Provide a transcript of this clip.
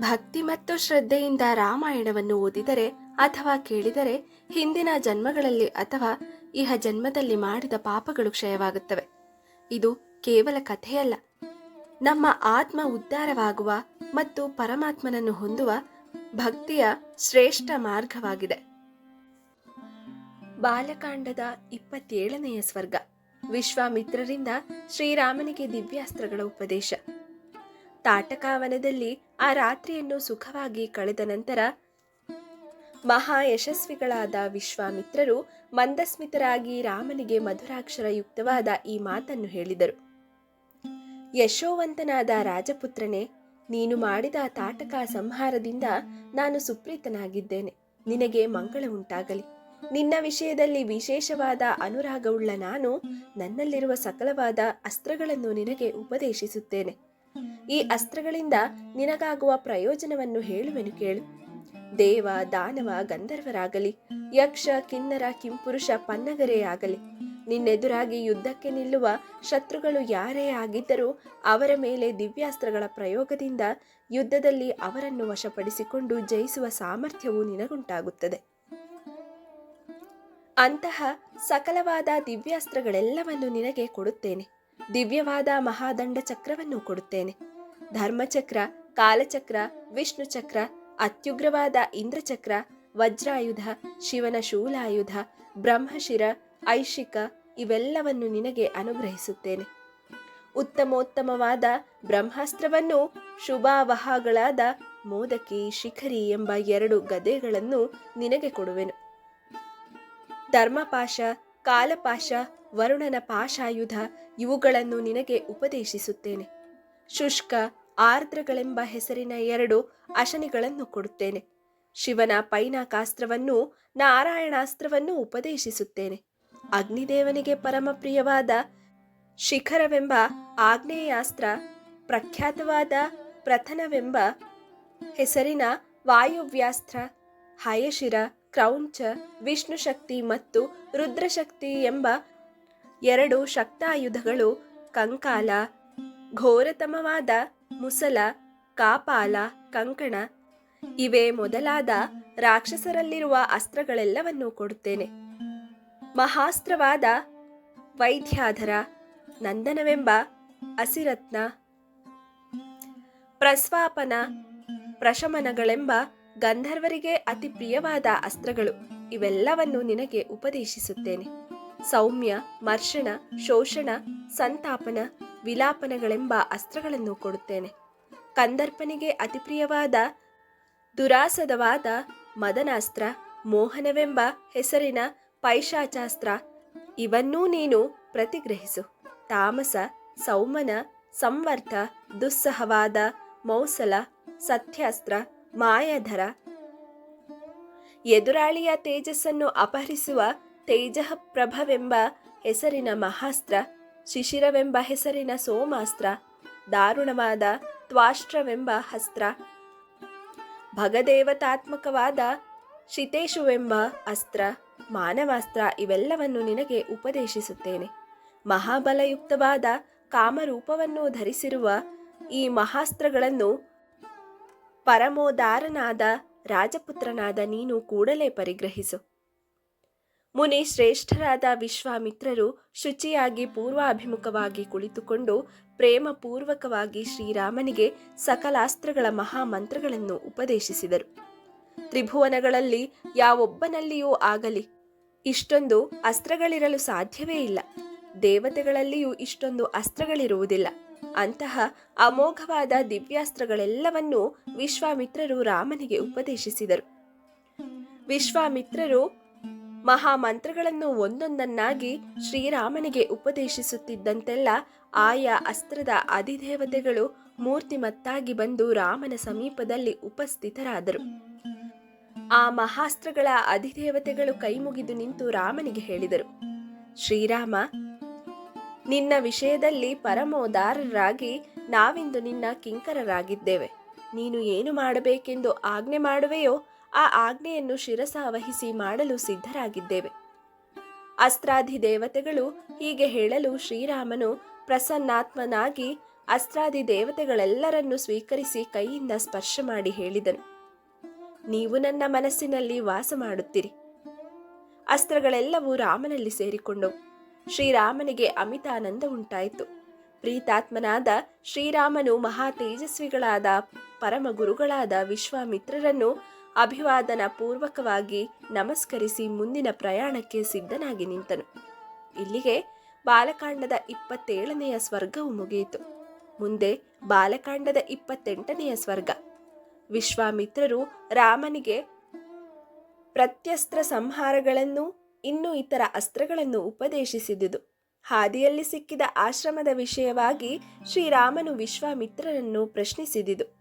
ಭಕ್ತಿ ಮತ್ತು ಶ್ರದ್ಧೆಯಿಂದ ರಾಮಾಯಣವನ್ನು ಓದಿದರೆ ಅಥವಾ ಕೇಳಿದರೆ ಹಿಂದಿನ ಜನ್ಮಗಳಲ್ಲಿ ಅಥವಾ ಇಹ ಜನ್ಮದಲ್ಲಿ ಮಾಡಿದ ಪಾಪಗಳು ಕ್ಷಯವಾಗುತ್ತವೆ. ಇದು ಕೇವಲ ಕಥೆಯಲ್ಲ. ನಮ್ಮ ಆತ್ಮ ಉದ್ಧಾರವಾಗುವ ಮತ್ತು ಪರಮಾತ್ಮನನ್ನು ಹೊಂದುವ ಭಕ್ತಿಯ ಶ್ರೇಷ್ಠ ಮಾರ್ಗವಾಗಿದೆ. ಬಾಲಕಾಂಡದ ಇಪ್ಪತ್ತೇಳನೆಯ ಸ್ವರ್ಗ. ವಿಶ್ವಾಮಿತ್ರರಿಂದ ಶ್ರೀರಾಮನಿಗೆ ದಿವ್ಯಾಸ್ತ್ರಗಳ ಉಪದೇಶ. ತಾಟಕಾವನದಲ್ಲಿ ಆ ರಾತ್ರಿಯನ್ನು ಸುಖವಾಗಿ ಕಳೆದ ನಂತರ ಮಹಾ ಯಶಸ್ವಿಗಳಾದ ವಿಶ್ವಾಮಿತ್ರರು ಮಂದಸ್ಮಿತರಾಗಿ ರಾಮನಿಗೆ ಮಧುರಾಕ್ಷರಯುಕ್ತವಾದ ಈ ಮಾತನ್ನು ಹೇಳಿದರು. ಯಶೋವಂತನಾದ ರಾಜಪುತ್ರನೇ, ನೀನು ಮಾಡಿದ ತಾಟಕ ಸಂಹಾರದಿಂದ ನಾನು ಸುಪ್ರೀತನಾಗಿದ್ದೇನೆ. ನಿನಗೆ ಮಂಗಳ ಉಂಟಾಗಲಿ. ನಿನ್ನ ವಿಷಯದಲ್ಲಿ ವಿಶೇಷವಾದ ಅನುರಾಗವುಳ್ಳ ನಾನು ನನ್ನಲ್ಲಿರುವ ಸಕಲವಾದ ಅಸ್ತ್ರಗಳನ್ನು ನಿನಗೆ ಉಪದೇಶಿಸುತ್ತೇನೆ. ಈ ಅಸ್ತ್ರಗಳಿಂದ ನಿನಗಾಗುವ ಪ್ರಯೋಜನವನ್ನು ಹೇಳುವೆನು ಕೇಳು. ದೇವ, ದಾನವ, ಗಂಧರ್ವರಾಗಲಿ, ಯಕ್ಷ, ಕಿನ್ನರ, ಕಿಂಪುರುಷ, ಪನ್ನಗರೇ ಆಗಲಿ, ನಿನ್ನೆದುರಾಗಿ ಯುದ್ಧಕ್ಕೆ ನಿಲ್ಲುವ ಶತ್ರುಗಳು ಯಾರೇ ಆಗಿದ್ದರೂ ಅವರ ಮೇಲೆ ದಿವ್ಯಾಸ್ತ್ರಗಳ ಪ್ರಯೋಗದಿಂದ ಯುದ್ಧದಲ್ಲಿ ಅವರನ್ನು ವಶಪಡಿಸಿಕೊಂಡು ಜಯಿಸುವ ಸಾಮರ್ಥ್ಯವು ನಿನಗುಂಟಾಗುತ್ತದೆ. ಅಂತಹ ಸಕಲವಾದ ದಿವ್ಯಾಸ್ತ್ರಗಳೆಲ್ಲವನ್ನು ನಿನಗೆ ಕೊಡುತ್ತೇನೆ. ದಿವ್ಯವಾದ ಮಹಾದಂಡ ಚಕ್ರವನ್ನು ಕೊಡುತ್ತೇನೆ. ಧರ್ಮಚಕ್ರ, ಕಾಲಚಕ್ರ ವಿಷ್ಣು ಚಕ್ರ ಅತ್ಯುಗ್ರವಾದ ಇಂದ್ರಚಕ್ರ, ವಜ್ರಾಯುಧ, ಶಿವನ ಶೂಲಾಯುಧ, ಬ್ರಹ್ಮಶಿರ, ಐಶಿಕ ಇವೆಲ್ಲವನ್ನು ನಿನಗೆ ಅನುಗ್ರಹಿಸುತ್ತೇನೆ. ಉತ್ತಮೋತ್ತಮವಾದ ಬ್ರಹ್ಮಾಸ್ತ್ರವನ್ನು ಶುಭಾವಹಗಳಾದ ಮೋದಕಿ, ಶಿಖರಿ ಎಂಬ ಎರಡು ಗದೆಗಳನ್ನು ನಿನಗೆ ಕೊಡುವೆನು. ಧರ್ಮಪಾಶ ಕಾಲಪಾಶ, ವರುಣನ ಪಾಶಾಯುಧ ಇವುಗಳನ್ನು ನಿನಗೆ ಉಪದೇಶಿಸುತ್ತೇನೆ. ಶುಷ್ಕ, ಆರ್ದ್ರಗಳೆಂಬ ಹೆಸರಿನ ಎರಡು ಅಶನಿಗಳನ್ನು ಕೊಡುತ್ತೇನೆ. ಶಿವನ ಪೈನಾಕಾಸ್ತ್ರವನ್ನು ನಾರಾಯಣಾಸ್ತ್ರವನ್ನು ಉಪದೇಶಿಸುತ್ತೇನೆ. ಅಗ್ನಿದೇವನಿಗೆ ಪರಮಪ್ರಿಯವಾದ ಶಿಖರವೆಂಬ ಆಗ್ನೇಯಾಸ್ತ್ರ, ಪ್ರಖ್ಯಾತವಾದ ಪ್ರಥನವೆಂಬ ಹೆಸರಿನ ವಾಯುವ್ಯಾಸ್ತ್ರ, ಹಯಶಿರ ಕ್ರೌಂಚ ವಿಷ್ಣುಶಕ್ತಿ ಮತ್ತು ರುದ್ರಶಕ್ತಿ ಎಂಬ ಎರಡು ಶಕ್ತಾಯುಧಗಳು, ಕಂಕಾಲ, ಘೋರತಮವಾದ ಮುಸಲ, ಕಾಪಾಲ, ಕಂಕಣ, ಇವೇ ಮೊದಲಾದ ರಾಕ್ಷಸರಲ್ಲಿರುವ ಅಸ್ತ್ರಗಳೆಲ್ಲವನ್ನೂ ಕೊಡುತ್ತೇನೆ. ಮಹಾಸ್ತ್ರವಾದ ವೈದ್ಯಾಧರ, ನಂದನವೆಂಬ ಅಸಿರತ್ನ, ಪ್ರಸ್ವಾಪನ, ಪ್ರಶಮನಗಳೆಂಬ ಗಂಧರ್ವರಿಗೆ ಅತಿ ಪ್ರಿಯವಾದ ಅಸ್ತ್ರಗಳು. ಇವೆಲ್ಲವನ್ನು ನಿನಗೆ ಉಪದೇಶಿಸುತ್ತೇನೆ. ಸೌಮ್ಯ, ಮರ್ಷಣ, ಶೋಷಣ, ಸಂತಾಪನ, ವಿಲಾಪನಗಳೆಂಬ ಅಸ್ತ್ರಗಳನ್ನು ಕೊಡುತ್ತೇನೆ. ಕಂದರ್ಪನಿಗೆ ಅತಿ ಪ್ರಿಯವಾದ ದುರಾಸದವಾದ ಮದನಾಸ್ತ್ರ, ಮೋಹನವೆಂಬ ಹೆಸರಿನ ಪೈಶಾಚಾಸ್ತ್ರ, ಇವನ್ನೂ ನೀನು ಪ್ರತಿಗ್ರಹಿಸು. ತಾಮಸ, ಸೌಮನ, ಸಂವರ್ಥ, ದುಸ್ಸಹವಾದ, ಮೌಸಲ, ಸತ್ಯಾಸ್ತ್ರ ಮಾಯಾಧರ. ಎದುರಾಳಿಯ ತೇಜಸ್ಸನ್ನು ಅಪಹರಿಸುವ ತೇಜಃ ಪ್ರಭವೆಂಬ ಹೆಸರಿನ ಮಹಾಸ್ತ್ರ, ಶಿಶಿರವೆಂಬ ಹೆಸರಿನ ಸೋಮಾಸ್ತ್ರ, ದಾರುಣವಾದ ತ್ವಾಷ್ಟ್ರವೆಂಬ ಅಸ್ತ್ರ. ಭಗದೇವತಾತ್ಮಕವಾದ ಶಿತೇಶುವೆಂಬ ಅಸ್ತ್ರ, ಮಾನವಾಸ್ತ್ರ ಇವೆಲ್ಲವನ್ನು ನಿನಗೆ ಉಪದೇಶಿಸುತ್ತೇನೆ. ಮಹಾಬಲಯುಕ್ತವಾದ ಕಾಮರೂಪವನ್ನು ಧರಿಸಿರುವ ಈ ಮಹಾಸ್ತ್ರಗಳನ್ನು ಪರಮೋದಾರನಾದ ರಾಜಪುತ್ರನಾದ ನೀನು ಕೂಡಲೇ ಪರಿಗ್ರಹಿಸು. ಮುನಿ ಶ್ರೇಷ್ಠರಾದ ವಿಶ್ವಾಮಿತ್ರರು ಶುಚಿಯಾಗಿ ಪೂರ್ವಾಭಿಮುಖವಾಗಿ ಕುಳಿತುಕೊಂಡು ಪ್ರೇಮಪೂರ್ವಕವಾಗಿ ಶ್ರೀರಾಮನಿಗೆ ಸಕಲಾಸ್ತ್ರಗಳ ಮಹಾಮಂತ್ರಗಳನ್ನು ಉಪದೇಶಿಸಿದರು. ತ್ರಿಭುವನಗಳಲ್ಲಿ ಯಾವೊಬ್ಬನಲ್ಲಿಯೂ ಆಗಲಿ, ಇಷ್ಟೊಂದು ಅಸ್ತ್ರಗಳಿರಲು ಸಾಧ್ಯವೇ ಇಲ್ಲ. ದೇವತೆಗಳಲ್ಲಿಯೂ ಇಷ್ಟೊಂದು ಅಸ್ತ್ರಗಳಿರುವುದಿಲ್ಲ. ಅಂತಹ ಅಮೋಘವಾದ ದಿವ್ಯಾಸ್ತ್ರಗಳೆಲ್ಲವನ್ನೂ ವಿಶ್ವಾಮಿತ್ರರು ರಾಮನಿಗೆ ಉಪದೇಶಿಸಿದರು. ವಿಶ್ವಾಮಿತ್ರರು ಮಹಾಮಂತ್ರಗಳನ್ನು ಒಂದೊಂದನ್ನಾಗಿ ಶ್ರೀರಾಮನಿಗೆ ಉಪದೇಶಿಸುತ್ತಿದ್ದಂತೆಲ್ಲ ಆಯಾ ಅಸ್ತ್ರದ ಅಧಿದೇವತೆಗಳು ಮೂರ್ತಿಮತ್ತಾಗಿ ಬಂದು ರಾಮನ ಸಮೀಪದಲ್ಲಿ ಉಪಸ್ಥಿತರಾದರು. ಆ ಮಹಾಸ್ತ್ರಗಳ ಅಧಿದೇವತೆಗಳು ಕೈಮುಗಿದು ನಿಂತು ರಾಮನಿಗೆ ಹೇಳಿದರು, ಶ್ರೀರಾಮ ನಿನ್ನ ವಿಷಯದಲ್ಲಿ ಪರಮೋದಾರರಾಗಿ ನಾವಿಂದು ನಿನ್ನ ಕಿಂಕರರಾಗಿದ್ದೇವೆ. ನೀನು ಏನು ಮಾಡಬೇಕೆಂದು ಆಜ್ಞೆ ಮಾಡುವೆಯೋ, ಆ ಆಜ್ಞೆಯನ್ನು ಶಿರಸ ವಹಿಸಿ ಮಾಡಲು ಸಿದ್ಧರಾಗಿದ್ದೇವೆ. ಅಸ್ತ್ರಾಧಿ ದೇವತೆಗಳು ಹೀಗೆ ಹೇಳಲು ಶ್ರೀರಾಮನು ಪ್ರಸನ್ನಾತ್ಮನಾಗಿ ಅಸ್ತ್ರಾದಿ ದೇವತೆಗಳೆಲ್ಲರನ್ನು ಸ್ವೀಕರಿಸಿ ಕೈಯಿಂದ ಸ್ಪರ್ಶ ಮಾಡಿ ಹೇಳಿದನು. ನೀವು ನನ್ನ ಮನಸ್ಸಿನಲ್ಲಿ ವಾಸ ಮಾಡುತ್ತೀರಿ. ಅಸ್ತ್ರಗಳೆಲ್ಲವೂ ರಾಮನಲ್ಲಿ ಸೇರಿಕೊಂಡವು. ಶ್ರೀರಾಮನಿಗೆ ಅಮಿತಾನಂದ ಉಂಟಾಯಿತು. ಪ್ರೀತಾತ್ಮನಾದ ಶ್ರೀರಾಮನು ಮಹಾ ತೇಜಸ್ವಿಗಳಾದ ಪರಮ ಗುರುಗಳಾದ ವಿಶ್ವಾಮಿತ್ರರನ್ನು ಅಭಿವಾದನ ಪೂರ್ವಕವಾಗಿ ನಮಸ್ಕರಿಸಿ ಮುಂದಿನ ಪ್ರಯಾಣಕ್ಕೆ ಸಿದ್ಧನಾಗಿ ನಿಂತನು. ಇಲ್ಲಿಗೆ ಬಾಲಕಾಂಡದ ಇಪ್ಪತ್ತೇಳನೆಯ ಸ್ವರ್ಗವು ಮುಗಿಯಿತು. ಮುಂದೆ ಬಾಲಕಾಂಡದ ಇಪ್ಪತ್ತೆಂಟನೆಯ ಸ್ವರ್ಗ. ವಿಶ್ವಾಮಿತ್ರರು ರಾಮನಿಗೆ ಪ್ರತ್ಯಸ್ತ್ರ ಸಂಹಾರಗಳನ್ನು ಇನ್ನೂ ಇತರ ಅಸ್ತ್ರಗಳನ್ನು ಉಪದೇಶಿಸಿದುದು. ಹಾದಿಯಲ್ಲಿ ಸಿಕ್ಕಿದ ಆಶ್ರಮದ ವಿಷಯವಾಗಿ ಶ್ರೀರಾಮನು ವಿಶ್ವಾಮಿತ್ರರನ್ನು ಪ್ರಶ್ನಿಸಿದುದು.